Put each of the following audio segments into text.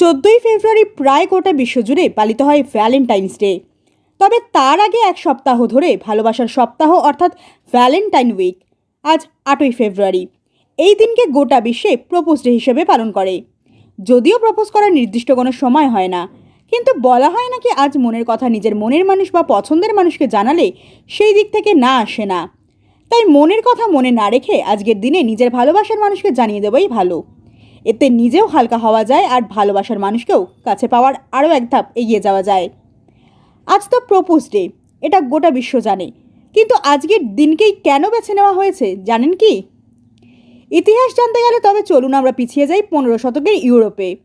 চোদ্দোই ফেব্রুয়ারি প্রায় গোটা বিশ্বজুড়ে পালিত হয় ভ্যালেন্টাইন্স ডে। তবে তার আগে এক সপ্তাহ ধরে ভালোবাসার সপ্তাহ অর্থাৎ ভ্যালেন্টাইন উইক, আজ আটই ফেব্রুয়ারি। এই দিনকে গোটা বিশ্বে প্রপোজ ডে হিসেবে পালন করে। যদিও প্রপোজ করার নির্দিষ্ট কোনো সময় হয় না, কিন্তু বলা হয় নাকি আজ মনের কথা নিজের মনের মানুষ বা পছন্দের মানুষকে জানালে সেই দিক থেকে না আসে না। তাই মনের কথা মনে না রেখে আজকের দিনে নিজের ভালোবাসার মানুষকে জানিয়ে দেওয়াই ভালো। এতে নিজেও হালকা হওয়া যায় আর ভালোবাসার মানুষকেও কাছে পাওয়ার আরও এক ধাপ এগিয়ে যাওয়া যায়। আজ তো প্রপোজ ডে, এটা গোটা বিশ্ব জানে। কিন্তু আজকের দিনকেই কেন বেছে নেওয়া হয়েছে, জানেন কি? ইতিহাস জানতে গেলে তবে চলুন আমরা পিছিয়ে যাই পনেরো শতকের ইউরোপে।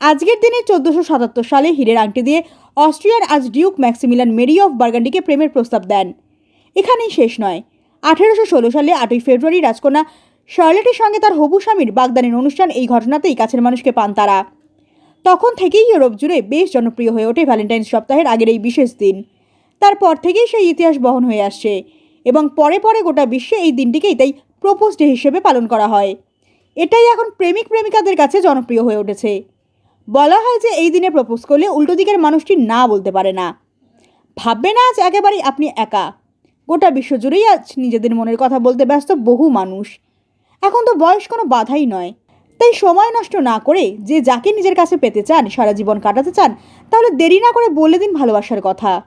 আজকের দিনে চোদ্দোশো সাতাত্তর সালে হীরের আংটি দিয়ে অস্ট্রিয়ার আজ ডিউক ম্যাক্সিমিলান মেরি অফ বার্গান্ডিকে প্রেমের প্রস্তাব দেন। এখানেই শেষ নয়। আঠেরোশো ষোলো সালে আটই ফেব্রুয়ারি রাজকন্যা শার্লেটের সঙ্গে তার হবু স্বামীর বাগদানের অনুষ্ঠান এই ঘটনাতেই কাছের মানুষকে পান তারা। তখন থেকেই ইউরোপ জুড়ে বেশ জনপ্রিয় হয়ে ওঠে ভ্যালেন্টাইন্স সপ্তাহের আগের এই বিশেষ দিন। তারপর থেকেই সেই ইতিহাস বহন হয়ে আসছে এবং পরে পরে গোটা বিশ্বে এই দিনটিকেই তাই প্রপোজ ডে হিসেবে পালন করা হয়। এটাই এখন প্রেমিক প্রেমিকাদের কাছে জনপ্রিয় হয়ে উঠেছে। বলা হয় যে এই দিনে প্রপোজ করলে উল্টো দিকের মানুষটি না বলতে পারে না। ভাববে না আজ একেবারেই আপনি একা। গোটা বিশ্ব জুড়েই আজ নিজেদের মনের কথা বলতে ব্যস্ত বহু মানুষ। এখন তো বয়স কোনো বাধাই নয়। তাই সময় নষ্ট না করে যে যাকে নিজের কাছে পেতে চান, সারা জীবন কাটাতে চান, তাহলে দেরি না করে বলে দিন ভালোবাসার কথা।